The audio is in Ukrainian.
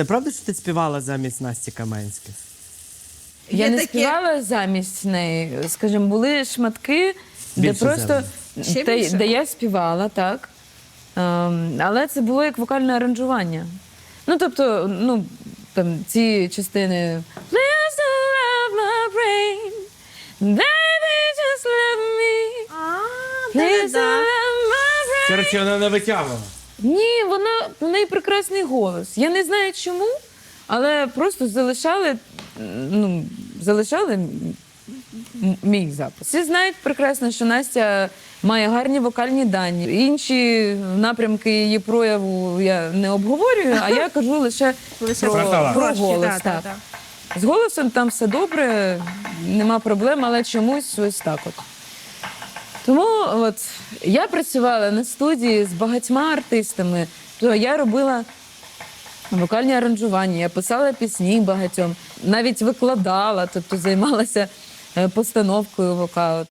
Це правда, що ти співала замість Насті Каменських? Я Є не таке. співала замість неї. Скажімо, були шматки, де Більше просто Ще де, більше? де я співала, так. Ем, але це було як вокальне аранжування. Ну, тобто, ну, там ці частини. Please don't love my brain. Baby, just love me. Please don't love my brain. Коротше, вона не витягувала. Ні, вона в неї прекрасний голос. Я не знаю чому, але просто залишали, ну, залишали мій запис. Всі знають прекрасно, що Настя має гарні вокальні дані. Інші напрямки її прояву я не обговорюю, а я кажу лише, про, про голос. так. З голосом там все добре, нема проблем, але чомусь ось так от. Тому от я працювала на студії з багатьма артистами, то я робила вокальні аранжування, я писала пісні багатьом, навіть викладала, тобто займалася е, постановкою вокалу.